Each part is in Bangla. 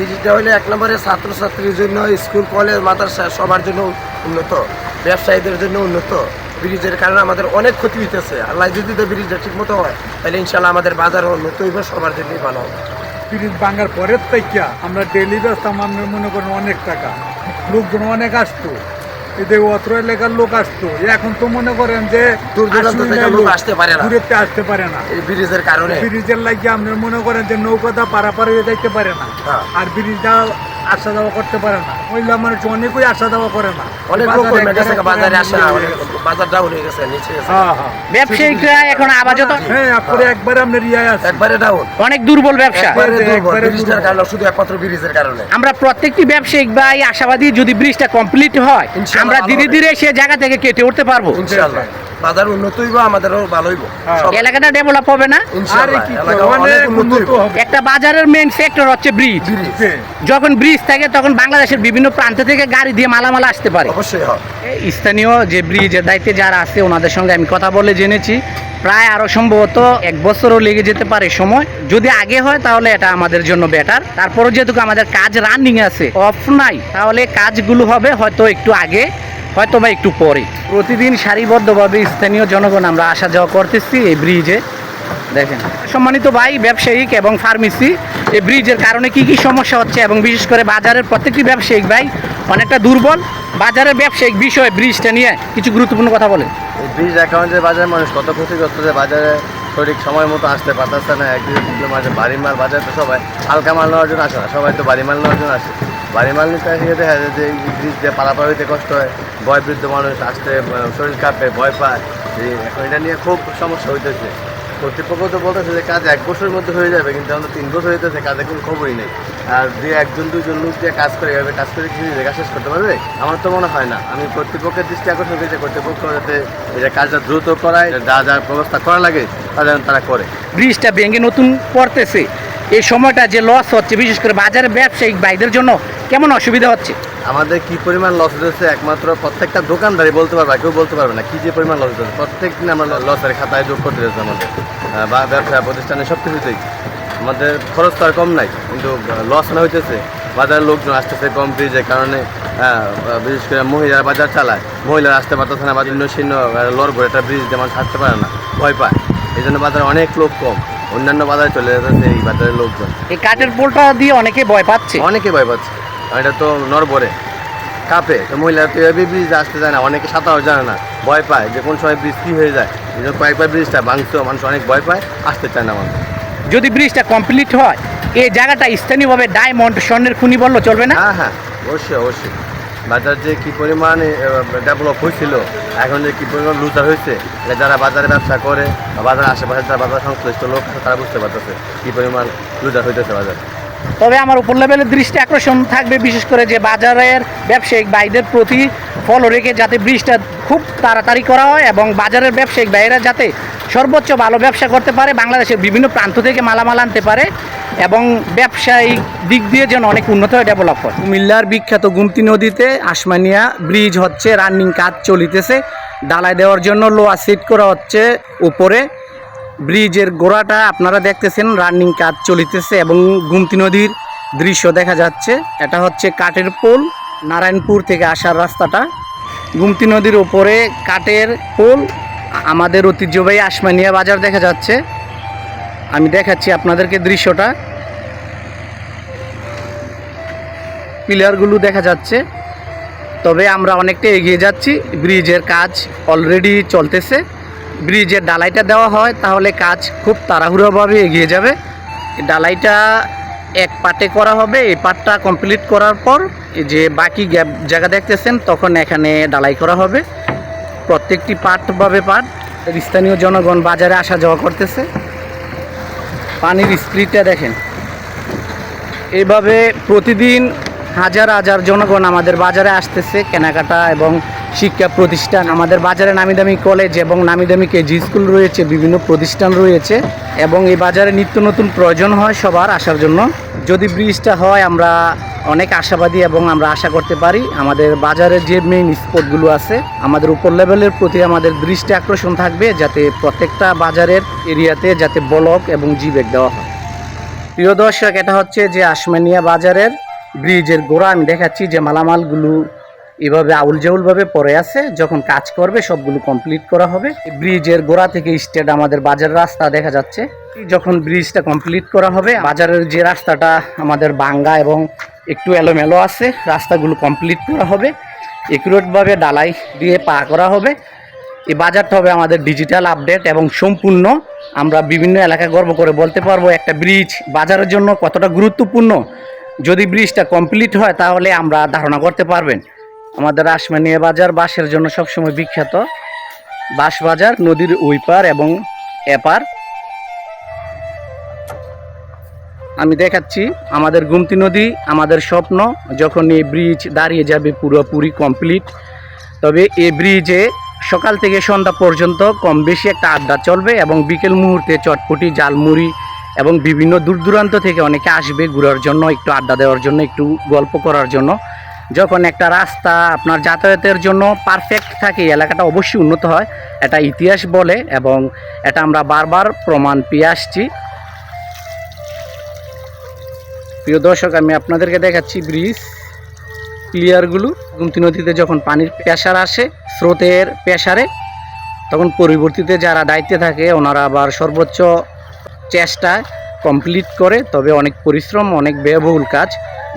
ব্রিজটা হলে এক নম্বরে ছাত্রছাত্রীর জন্য স্কুল, কলেজ, মাদ্রাসা সবার জন্য উন্নত, ব্যবসায়ীদের জন্য উন্নত। ব্রিজের কারণে আমাদের অনেক ক্ষতি হইতেছে। আল্লাহ যদি তো ব্রিজটা ঠিক মতো হয়, তাহলে ইনশাল্লাহ আমাদের বাজার উন্নত হইব, সবার জন্যই ভালো হবে। ব্রিজ ভাঙার পরের থেকে আমরা ডেলি ব্যস্ত আমরা মনে করেন অনেক টাকা। লোকজন অনেক আসতো। এতে অত্র এলাকার লোক আসতো এখন তো মনে করেন যে লোক আসতে পারে না। আসতে পারে না ব্রিজের কারণে ব্রিজের লাগিয়ে আপনার মনে করেন যে নৌকাটা পারাপার হয়ে যাইতে পারে না হ্যাঁ। আর ব্রিজটা আসা যাওয়া করতে পারে না। মহিলা মানুষ অনেকই আসা যাওয়া করে না। অনেক লোক কমে গেছে বাজারে আসে না হয়ে অনেক গেছে। বাজার ডাউন হয়ে গেছে নিচে গেছে। হ্যাঁ, হ্যাঁ। ব্যবসায়িকরা এখন আপাতত হ্যাঁ আপরে একবার আপনার রিয়ায় আছে। একবারে ডাউন অনেক দুর্বল ব্যবসা। একবারে দুর্বল ব্রিজটার কারণে শুধু একমাত্র ব্রিজের কারণে। আমরা প্রত্যেকটি ব্যবসায়িক ভাই আশাবাদী যদি ব্রিজটা কমপ্লিট হয় আমরা ধীরে ধীরে সে জায়গা থেকে কেটে উঠতে পারব। ইনশাআল্লাহ বাজার উন্নত হইব আমাদেরও ভালো হইব। হ্যাঁ। এলাকাটা ডেভেলপ হবে না? হবে। একটা বাজারের মেইন সেক্টর হচ্ছে ব্রিজ ব্রিজ হ্যাঁ। যখন ব্রিজ থাকে তখন বাংলাদেশের বিভিন্ন প্রান্ত থেকে গাড়ি দিয়ে মালামাল আসতে পারে। অবশ্যই স্থানীয় যে ব্রিজের দায়িত্বে যারা আছে ওনাদের সঙ্গে আমি কথা বলে জেনেছি। প্রায় আরও সম্ভবত এক বছরও লেগে যেতে পারে সময়। যদি আগে হয় তাহলে এটা আমাদের জন্য বেটার তারপরও যেহেতু আমাদের কাজ রানিং আছে অফ নাই তাহলে কাজগুলো হবে হয়তো একটু আগে। হয়তো বা একটু পরে। প্রতিদিন সারিবদ্ধভাবে স্থানীয় জনগণ, আমরা আসা যাওয়া করতেছি এই ব্রিজে দেখেন, সম্মানিত ভাই, ব্যবসায়িক এবং ফার্মেসি এই ব্রিজের কারণে কি কি সমস্যা হচ্ছে এবং বিশেষ করে বাজারের প্রত্যেকটি ব্যবসায়িক ভাই অনেকটা দুর্বল। বাজারের ব্যবসায়িক বিষয়ে ব্রিজটা নিয়ে কিছু গুরুত্বপূর্ণ কথা বলে ব্রিজ অ্যাকাউন্টে বাজারে মানুষ কত ক্ষতিগ্রস্ত যে বাজারে সঠিক সময় মতো আসতে পারতেছে না এক দুই মাঝে বাড়ি মাল বাজারে তো সবাই হালকা মাল নেওয়ার জন্য আসে না, সবাই তো বাড়ি মাল নেওয়ার জন্য আসে। বাড়ি মাল নিতে দেখা যায় যে ব্রিজ দিয়ে পারাপার হইতে কষ্ট হয়। ভয় বৃদ্ধ মানুষ আসতে শরীর কাঁপে, ভয় পায়। এই এখন এটা নিয়ে খুব সমস্যা হইতেছে। কর্তৃপক্ষ তো বলতেছে যে কাজ এক বছরের মধ্যে হয়ে যাবে, কিন্তু তো তিন বছর হইতেছে, কাজে কোনো খবরই নেই। আর যে একজন দুজন লোক দিয়ে কাজ করে, এভাবে কাজ করে কি জায়গা শেষ করতে পারবে? আমার তো মনে হয় না। আমি কর্তৃপক্ষের দৃষ্টি আকর্ষণ করি যে কর্তৃপক্ষ যাতে এটা কাজটা দ্রুত করায়, যা যা ব্যবস্থা করা লাগে, তা যেন তারা করে। ব্রিজটা ভেঙে নতুন করতেছে এই সময়টা যে লস হচ্ছে বিশেষ করে বাজারে ব্যবসায়িক ভাইদের জন্য কেমন অসুবিধা হচ্ছে? আমাদের কি পরিমাণ লস হচ্ছে একমাত্র প্রত্যেকটা দোকানদারই বলতে পারবে কেউ বলতে পারবে না। কি যে পরিমাণ লস হচ্ছে প্রত্যেক দিন আমরা লসের খাতায় যোগ করতে যাচ্ছি আমাদের। বা ব্যবসা প্রতিষ্ঠানে সব কিছুতেই আমাদের খরচ তো আর কম নাই কিন্তু লস না হইতেছে। বাজারের লোকজন আসতেছে কম ব্রিজের কারণে। হ্যাঁ, বিশেষ করে মহিলারা বাজার চালায়। মহিলারা আসতে পারতেছে না বা ভিন্ন ছিন্ন লড় করে একটা ব্রিজ যেমন থাকতে পারে না ভয় পায়। এই জন্য বাজারে অনেক লোক কম। অন্যান্য বাজারে চলে যাচ্ছে এই বাজারের লোকজন। এই কাঠের পোলটা দিয়ে অনেকে ভয় পাচ্ছে। অনেকে ভয় পাচ্ছে। এটা তো নরবরে। কাঁপে। তো মহিলারা তো এভাবে ব্রিজ আসতে যায় না। অনেকে সাঁতারও জানে না। ভয় পায় যে কোন সময় ব্রিজ কী হয়ে যায়। এই জন্য কয়েকবার ব্রিজটা ভাঙতো মানুষ অনেক ভয় পায়। আসতে চায় না মানুষ। যদি ব্রিজটা কমপ্লিট হয় এই জায়গাটা স্থানীয়ভাবে ডায়মন্ড স্বর্ণের খুনি বলল চলবে না? হ্যাঁ হ্যাঁ। অবশ্যই অবশ্যই। বাজার যে কী পরিমাণে ডেভেলপ হয়েছিল, এখন যে কী পরিমাণ লুজার হয়েছে যারা বাজারে ব্যবসা করে বা বাজার আশেপাশে যারা বাজার সংশ্লিষ্ট লোক তারা বুঝতে পারতেছে কী পরিমাণ লুজার হইতেছে বাজার। তবে আমার উপর লেভেলের দৃষ্টি আকর্ষণ থাকবে, বিশেষ করে যে বাজারের ব্যবসায়িক ভাইদের প্রতি ফলো রেখে যাতে ব্রিজটা খুব তাড়াতাড়ি করা হয় এবং বাজারের ব্যবসায়িক ভাইয়েরা যাতে সর্বোচ্চ ভালো ব্যবসা করতে পারে, বাংলাদেশের বিভিন্ন প্রান্ত থেকে মালামাল আনতে পারে। এবং ব্যবসায়িক দিক দিয়ে যেন অনেক উন্নত হয় ডেভেলপ হয়। কুমিল্লার বিখ্যাত গুমতি নদীতে আসমানিয়া ব্রিজ হচ্ছে রানিং কাজ চলিতেছে। ডালাই দেওয়ার জন্য লোয়া সেট করা হচ্ছে উপরে। ব্রিজের গোড়াটা আপনারা দেখতেছেন রানিং কাজ চলিতেছে এবং গুমতি নদীর দৃশ্য দেখা যাচ্ছে। এটা হচ্ছে কাঠের পোল, নারায়ণপুর থেকে আসার রাস্তাটা। গুমতি নদীর ওপরে কাঠের পোল, আমাদের ঐতিহ্যবাহী আসমানিয়া বাজার দেখা যাচ্ছে। আমি দেখাচ্ছি আপনাদেরকে দৃশ্যটা। পিলারগুলো দেখা যাচ্ছে। তবে আমরা অনেকটা এগিয়ে যাচ্ছি। ব্রিজের কাজ অলরেডি চলতেছে। ব্রিজের ডালাইটা দেওয়া হয়, তাহলে কাজ খুব তাড়াহুড়োভাবে এগিয়ে যাবে। ডালাইটা এক পাটে করা হবে, এই পাটটা কমপ্লিট করার পর যে বাকি গ্যাপ জায়গা দেখতেছেন, তখন এখানে ডালাই করা হবে। প্রত্যেকটি পাটভাবে পাট স্থানীয় জনগণ বাজারে আসা যাওয়া করতেছে। পানির স্প্রিটটা দেখেন। এভাবে প্রতিদিন হাজার হাজার জনগণ আমাদের বাজারে আসতেছে, কেনাকাটা এবং শিক্ষা প্রতিষ্ঠান। আমাদের বাজারে নামি দামি কলেজ এবং নামি দামি কেজি স্কুল রয়েছে, বিভিন্ন প্রতিষ্ঠান রয়েছে এবং এই বাজারে নিত্য নতুন প্রয়োজন হয় সবার আসার জন্য। যদি ব্রিজটা হয়, আমরা অনেক আশাবাদী এবং আমরা আশা করতে পারি আমাদের বাজারের যে মেইন স্পটগুলো আছে, আমাদের উপর লেভেলের প্রতি আমাদের দৃষ্টি আকর্ষণ থাকবে যাতে প্রত্যেকটা বাজারের এরিয়াতে যাতে ব্লক এবং জিবেক দেওয়া হয়। প্রিয় দর্শক, এটা হচ্ছে যে আসমানিয়া বাজারের ব্রিজের গোড়া, আমি দেখাচ্ছি যে মালামালগুলো এভাবে আউল জাউলভাবে পড়ে আছে। যখন কাজ করবে, সবগুলো কমপ্লিট করা হবে। ব্রিজের গোড়া থেকে স্টেট আমাদের বাজার রাস্তা দেখা যাচ্ছে। যখন ব্রিজটা কমপ্লিট করা হবে, বাজারের যে রাস্তাটা আমাদের বাঙ্গা এবং একটু এলোমেলো আছে, রাস্তাগুলো কমপ্লিট করা হবে। একুরেটভাবে ডালাই দিয়ে পা করা হবে। এই বাজারটা হবে আমাদের ডিজিটাল আপডেট এবং সম্পূর্ণ আমরা বিভিন্ন এলাকায় গর্ব করে বলতে পারব একটা ব্রিজ বাজারের জন্য কতটা গুরুত্বপূর্ণ। যদি ব্রিজটা কমপ্লিট হয়, তাহলে আমরা ধারণা করতে পারবেন। আমাদের আসমানিয়া বাজার বাঁশের জন্য সবসময় বিখ্যাত। বাঁশ বাজার, নদীর ওই পার এবং এপার আমি দেখাচ্ছি আমাদের গুমতি নদী, আমাদের স্বপ্ন, যখন এই ব্রিজ দাঁড়িয়ে যাবে পুরোপুরি কমপ্লিট তবে এই ব্রিজে সকাল থেকে সন্ধ্যা পর্যন্ত কম বেশি একটা আড্ডা চলবে এবং বিকেল মুহূর্তে চটপটি জালমুড়ি এবং বিভিন্ন দূর দূরান্ত থেকে অনেকে আসবে ঘোরার জন্য, একটু আড্ডা দেওয়ার জন্য, একটু গল্প করার জন্য। যখন একটা রাস্তা আপনার যাতায়াতের জন্য পারফেক্ট থাকে এলাকাটা অবশ্যই উন্নত হয়। এটা ইতিহাস বলে এবং এটা আমরা বারবার প্রমাণ পেয়ে আসছি। প্রিয় দর্শক, আমি আপনাদেরকে দেখাচ্ছি ব্রিজ। ক্লিয়ারগুলো গুমতি নদীতে যখন পানির প্রেশার আসে, স্রোতের প্রেশারে তখন পরিবর্তিতে যারা দায়িত্বে থাকে, ওনারা আবার সর্বোচ্চ চেষ্টায় কমপ্লিট করে, তবে অনেক পরিশ্রম, অনেক ব্যয়বহুল কাজ।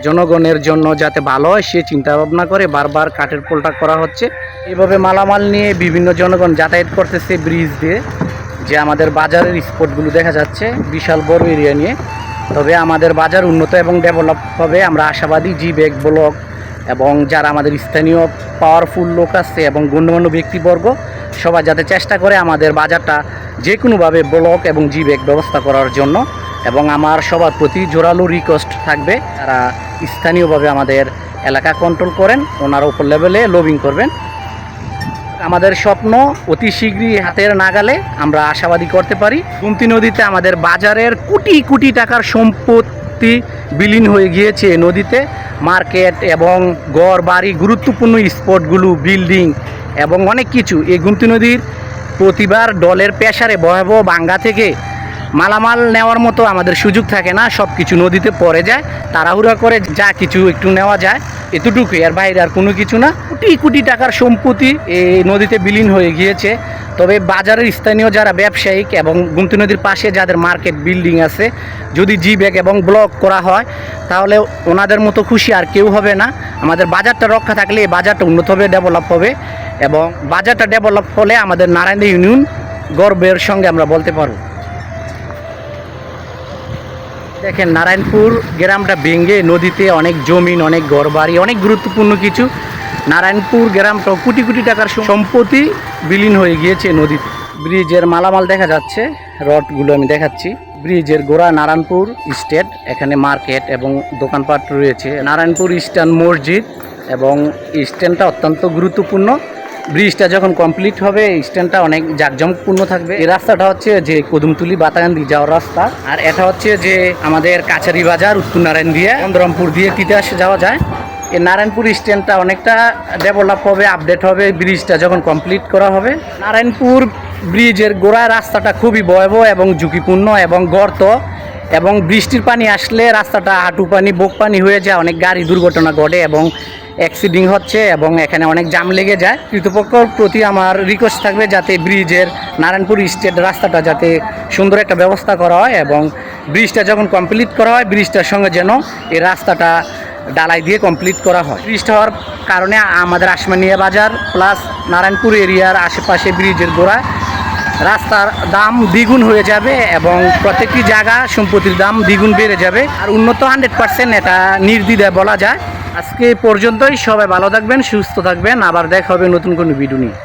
জনগণের জন্য যাতে ভালো হয়, সে চিন্তা ভাবনা করে বারবার কাঠের পোলটা করা হচ্ছে। এভাবে মালামাল নিয়ে বিভিন্ন জনগণ যাতায়াত করতেছে ব্রিজ দিয়ে, যে আমাদের বাজারের স্পটগুলো দেখা যাচ্ছে, বিশাল বড় এরিয়া নিয়ে। তবে আমাদের বাজার উন্নত এবং ডেভেলপ হবে, আমরা আশাবাদী জি ব্যাগ ব্লক এবং যারা আমাদের স্থানীয় পাওয়ারফুল লোক আছে এবং গণ্যমান্য ব্যক্তিবর্গ, সবাই যাতে চেষ্টা করে আমাদের বাজারটা যে কোনোভাবে ব্লক এবং জি ব্যাগ ব্যবস্থা করার জন্য এবং আমার সবার প্রতি জোরালো রিকোয়েস্ট থাকবে, তারা স্থানীয়ভাবে আমাদের এলাকা কন্ট্রোল করেন, ওনারা উপর লেভেলে লবিং করবেন। আমাদের স্বপ্ন অতি শীঘ্রই হাতের নাগালে আমরা আশাবাদী করতে পারি। গুমতি নদীতে আমাদের বাজারের কোটি কোটি টাকার সম্পত্তি বিলীন হয়ে গিয়েছে নদীতে। মার্কেট এবং গড় বাড়ি গুরুত্বপূর্ণ স্পটগুলো, বিল্ডিং এবং অনেক কিছু। এই গুমতি নদীর প্রতিবার দলের পেশারে ভয়াবহ বাঙ্গা থেকে মালামাল নেওয়ার মতো আমাদের সুযোগ থাকে না সব কিছু নদীতে পড়ে যায়, তাড়াহুড়া করে যা কিছু একটু নেওয়া যায়, এতটুকুই। আর বাইরে আর কোনো কিছু না। কোটি কোটি টাকার সম্পত্তি এই নদীতে বিলীন হয়ে গিয়েছে। তবে বাজারের স্থানীয় যারা ব্যবসায়িক এবং গুমতি নদীর পাশে যাদের মার্কেট বিল্ডিং আছে, যদি জি ব্যাগ এবং ব্লক করা হয়, তাহলে ওনাদের মতো খুশি আর কেউ হবে না। আমাদের বাজারটা রক্ষা থাকলে এই বাজারটা উন্নত হবে ডেভেলপ হবে এবং বাজারটা ডেভেলপ হলে আমাদের নারায়ণ ইউনিয়ন গর্বের সঙ্গে আমরা বলতে পারব। দেখেন নারায়ণপুর গ্রামটা ভেঙে নদীতে অনেক জমিন, অনেক ঘরবাড়ি, অনেক গুরুত্বপূর্ণ কিছু। নারায়ণপুর গ্রামটা কোটি কোটি টাকার সম্পত্তি বিলীন হয়ে গিয়েছে নদীতে। ব্রিজের মালামাল দেখা যাচ্ছে, রডগুলো আমি দেখাচ্ছি। ব্রিজের গোড়া নারায়ণপুর স্টেট, এখানে মার্কেট এবং দোকানপাট রয়েছে। নারায়ণপুর ইস্টার্ন মসজিদ এবং স্ট্যান্ডটা অত্যন্ত গুরুত্বপূর্ণ। ব্রিজটা যখন কমপ্লিট হবে স্ট্যান্ডটা অনেক জাঁকজমকপূর্ণ থাকবে। এই রাস্তাটা হচ্ছে যে কদমতুলি বাতাগান্দি যাওয়ার রাস্তা। আর এটা হচ্ছে যে আমাদের কাছারি বাজার, উত্তর নারায়ণ দিয়ে চন্দ্রমপুর দিয়ে তিতাস যাওয়া যায়। এই নারায়ণপুর স্ট্যান্ডটা অনেকটা ডেভেলপ হবে আপডেট হবে, ব্রিজটা যখন কমপ্লিট করা হবে। নারায়ণপুর ব্রিজের গোড়ায় রাস্তাটা খুবই ভয়াবহ এবং ঝুঁকিপূর্ণ এবং গর্ত এবং বৃষ্টির পানি আসলে রাস্তাটা হাঁটু পানি, বোক পানি হয়ে যায়, অনেক গাড়ি দুর্ঘটনা ঘটে এবং অ্যাক্সিডিং হচ্ছে এবং এখানে অনেক জাম লেগে যায়। কৃতপক্ষর প্রতি আমার রিকোয়েস্ট থাকবে যাতে ব্রিজের নারায়ণপুর স্টেট রাস্তাটা যাতে সুন্দর একটা ব্যবস্থা করা হয় এবং ব্রিজটা যখন কমপ্লিট করা হয় ব্রিজটার সঙ্গে যেন এই রাস্তাটা ডালাই দিয়ে কমপ্লিট করা হয়। ব্রিজটা হওয়ার কারণে আমাদের আসমানিয়া বাজার প্লাস নারায়ণপুর এরিয়ার আশেপাশে ব্রিজের গোড়ায় রাস্তার দাম দ্বিগুণ হয়ে যাবে এবং প্রত্যেকটি জায়গা সম্পত্তির দাম দ্বিগুণ বেড়ে যাবে। আর উন্নত হান্ড্রেড পার্সেন্ট এটা নির্দ্বিধায় বলা যায়। আজকে পর্যন্তই। সবাই ভালো থাকবেন সুস্থ থাকবেন। আবার দেখা হবে নতুন কোনো ভিডিও নিয়ে।